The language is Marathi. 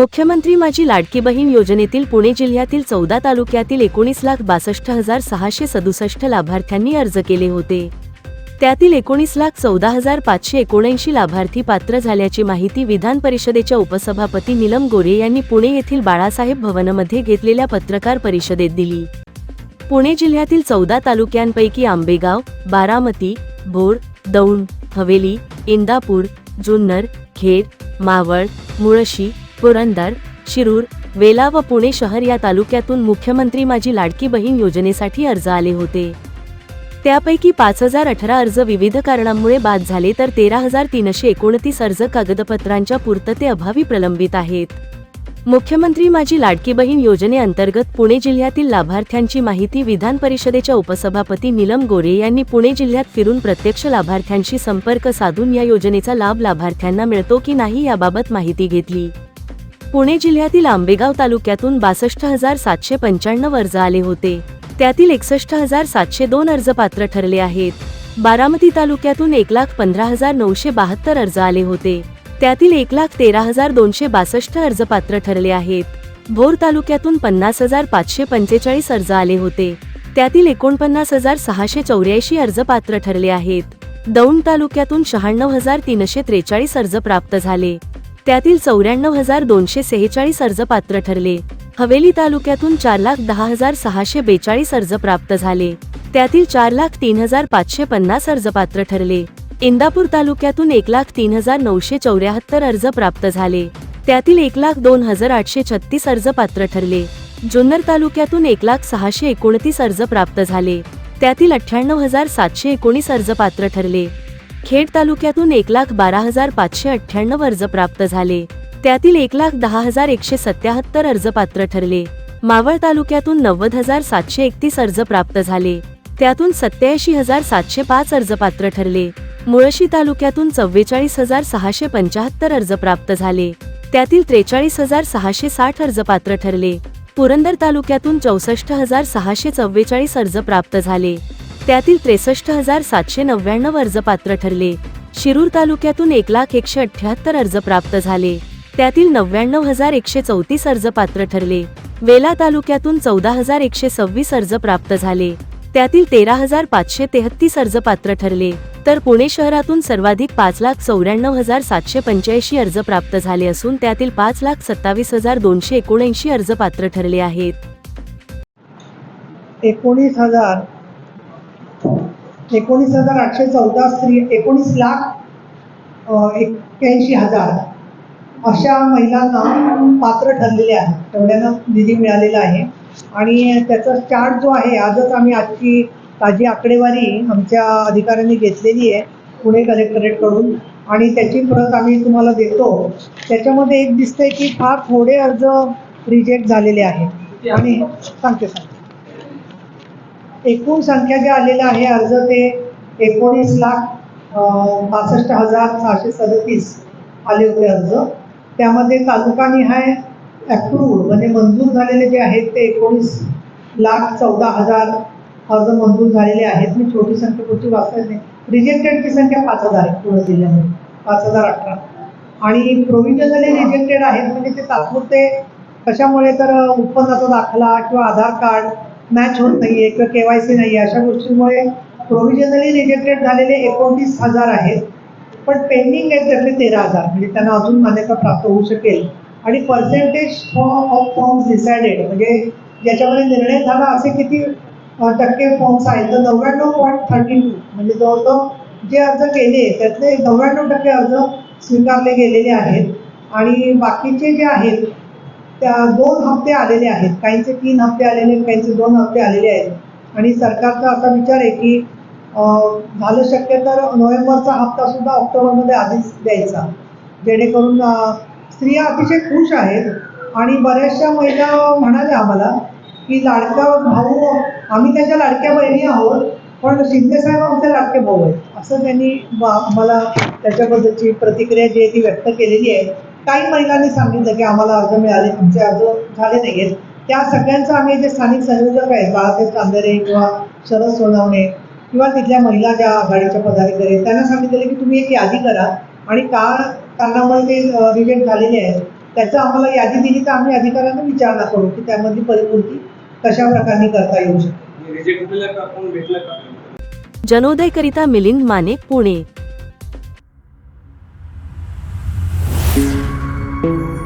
मुख्यमंत्री माझी लाडकी बहीण योजनेतील पुणे जिल्ह्यातील चौदा तालुक्यातील एकोणीस लाख बासष्ट हजार सहाशे सदुसष्ट लाभार्थ्यांनी अर्ज केले होते. त्यातील एकोणीस लाख चौदा हजार पाचशे एकोणऐंशी लाभार्थी पात्र झाल्याची माहिती विधान परिषदेच्या उपसभापती नीलम गोरे यांनी पुणे येथील बाळासाहेब भवनमध्ये घेतलेल्या पत्रकार परिषदेत दिली. पुणे जिल्ह्यातील चौदा तालुक्यांपैकी आंबेगाव बारामती भोर दौंड हवेली इंदापूर जुन्नर खेड मावळ मुळशी पुरंदर शिरूर वेला व पुणे शहर या तालुक्यातून मुख्यमंत्री माझी लाडकी बहीण योजनेसाठी अर्ज आले होते. त्यापैकी पाच हजार अठरा अर्ज विविध कारणांमुळे बाद झाले तर तेरा हजार तीनशे एकोणतीस अर्ज कागदपत्रांच्या पूर्ततेअभावी प्रलंबित आहेत. मुख्यमंत्री माझी लाडकी बहीण योजनेअंतर्गत पुणे जिल्ह्यातील लाभार्थ्यांची माहिती विधान परिषदेच्या उपसभापती नीलम गोरे यांनी पुणे जिल्ह्यात फिरून प्रत्यक्ष लाभार्थ्यांशी संपर्क साधून या योजनेचा लाभ लाभार्थ्यांना मिळतो की नाही याबाबत माहिती घेतली. पुणे जिल्ह्यातील आंबेगाव तालुक्यातून बासष्ट हजार सातशे पंच्याण्णव अर्ज आले होते. त्यातील एकसष्ट हजार सातशे दोन अर्ज पात्र ठरले आहेत. बारामती तालुक्यातून एक लाख पंधरा हजार नऊशे बहात्तर अर्ज आले होते. त्यातील एक लाख तेरा हजार दोनशे बासष्ट अर्ज पात्र ठरले आहेत. भोर तालुक्यातून पन्नास हजार पाचशे पंचेचाळीस अर्ज आले होते. त्यातील एकोणपन्नास हजार सहाशे चौऱ्याऐंशी अर्ज पात्र ठरले आहेत. दौंड तालुक्यातून शहाण्णव हजार तीनशे त्रेचाळीस अर्ज प्राप्त झाले. त्यातील चौऱ्याण्णव हजार दोनशे सेहेचाळीस अर्ज पात्र ठरले. हवेली तालुक्यातून चार लाख दहा हजार सहाशे बेचाळीस अर्ज प्राप्त झाले. त्यातील चार लाख तीन हजार पाचशे पन्नास अर्ज पात्र ठरले. इंदापूर तालुक्यातून एक लाख तीन हजार नऊशे चौऱ्याहत्तर अर्ज प्राप्त झाले. त्यातील एक लाख दोन हजार आठशे छत्तीस अर्ज पात्र ठरले. जुन्नर तालुक्यातून एक लाख सहाशे एकोणतीस अर्ज प्राप्त झाले. त्यातील अठ्ठ्याण्णव हजार सातशे एकोणीस अर्ज पात्र ठरले. खेड तालुक्यातून एक लाख बारा हजार पाचशे अठ्ठ्याण्णव अर्ज प्राप्त झाले. त्यातील एक लाख दहा हजार एकशे सत्याहत्तर अर्ज पात्र ठरले. मावळ तालुक्यातून नव्वद हजार सातशे एकतीस अर्ज प्राप्त झाले. त्यातून सत्याऐंशी हजार सातशे पाच अर्ज पात्र ठरले. मुळशी तालुक्यातून चव्वेचाळीस हजार सहाशे पंचाहत्तर अर्ज प्राप्त झाले. त्यातील त्रेचाळीस हजार सहाशे साठ अर्ज पात्र ठरले. पुरंदर तालुक्यातून चौसष्ट हजार सहाशे चव्वेचाळीस अर्ज प्राप्त झाले. त्यातील त्रेसष्ट हजार सातशे नव्याण्णव अर्ज पात्र ठरले. शिरूर तालुक्यातून एक लाख एकशे अठ्ठ्याहत्तर अर्ज प्राप्त झाले. त्यातील नव्याण्णव हजार एकशे चौतीस अर्ज पात्र ठरले. वेला तालुक्यातून चौदा हजार एकशे सव्वीस अर्ज प्राप्त झाले. त्यातील तेरा हजार पाचशे तेहतीस अर्ज पात्र ठरले. तर पुणे शहरातून सर्वाधिक पाच लाख चौऱ्याण्णव हजार सातशे पंच्याऐंशी अर्ज प्राप्त झाले असून त्यातील पाच लाख सत्तावीस हजार दोनशे एकोणऐंशी अर्ज पात्र ठरले आहेत. एकोणीस हजार एकोणीस हजार आठशे चौदा स्त्री एकोणीस लाख एक्क्याऐंशी हजार अशा महिलांना पात्र ठरलेले आहेत. तेवढ्यानं निधी मिळालेला आहे. आणि त्याचा चार्ट जो आहे आजच आम्ही आजची ताजी आकडेवारी आमच्या अधिकाऱ्यांनी घेतलेली आहे पुणे कलेक्टरेटकडून. आणि त्याची प्रत आम्ही तुम्हाला देतो. त्याच्यामध्ये एक दिसतंय की फार थोडे अर्ज रिजेक्ट झालेले आहेत. आणि सांगते सांगते. एकूण संख्या जे आलेलं आहे अर्ज ते एकोणीस लाख पासष्ट हजार सहाशे सदतीस आले होते अर्ज. त्यामध्ये तालुकानिहाय ॲप्रूव्ड म्हणजे मंजूर झालेले जे आहेत ते एकोणीस लाख चौदा हजार अर्ज मंजूर झालेले आहेत. मी छोटी संख्या पुढची वाचत नाही. रिजेक्टेडची संख्या पाच हजार आहे पुणे जिल्ह्यामध्ये पाच हजार अठरा. आणि प्रोव्हिजनली रिजेक्टेड आहेत म्हणजे ते तात्पुरते कशामुळे तर उत्पन्नाचा दाखला किंवा आधार कार्ड मॅच होत नाहीये किंवा के वाय सी नाही अशा गोष्टींमुळे प्रोव्हिजनली रिजेक्टेड झालेले एकोणतीस हजार आहेत. पण पेंडिंग आहेत त्यातले तेरा हजार. म्हणजे त्यांना अजून मान्यता प्राप्त होऊ शकेल. आणि पर्सेंटेज ऑफ फॉर्म्स डिसाइडेड म्हणजे ज्याच्यामध्ये निर्णय झाला असे किती टक्के फॉर्म्स आहेत? तर नव्याण्णव पॉईंट थर्टी टू म्हणजे जवळजवळ जे अर्ज केले त्यातले नव्याण्णव टक्के अर्ज स्वीकारले गेलेले आहेत. आणि बाकीचे जे आहेत त्या दोन हप्ते आलेले आहेत. काहींचे तीन हप्ते आलेले आहेत काहींचे दोन हप्ते आलेले आहेत. आणि सरकारचा असा विचार आहे की झालं शक्य तर नोव्हेंबरचा हप्ता सुद्धा ऑक्टोबरमध्ये आधीच द्यायचा. जेणेकरून स्त्रिया अतिशय खुश आहेत. आणि बऱ्याचशा महिला म्हणाल्या आम्हाला की लाडका भाऊ आम्ही त्याच्या लाडक्या बहिणी आहोत पण शिंदेसाहेब आमचे लाडके भाऊ आहेत. असं त्यांनी आम्हाला त्याच्याबद्दलची प्रतिक्रिया जी आहे ती व्यक्त केलेली आहे. काही महिलांनी सांगितलं की आम्हाला अर्ज मिळाले आमचे अर्ज झाले नाही आहेत त्या सगळ्यांचं आम्ही जे स्थानिक संयोजक आहेत बाळासाहेब चांदेरे किंवा शरद सोनवणे किंवा तिथल्या महिला ज्या आघाडीच्या पदाधिकारी आहेत त्यांना सांगितलेलं की तुम्ही एक यादी करा आणि का कारणामुळे ते रिजेक्ट झालेले आहेत. त्याचं आम्हाला यादी दिली तर आम्ही अधिकाऱ्यांना विचारणा करू की त्यामधली परिपूर्ती कशा प्रकारे करता येऊ शकते. जनोदयकरिता मिलिंद माने पुणे. thank you.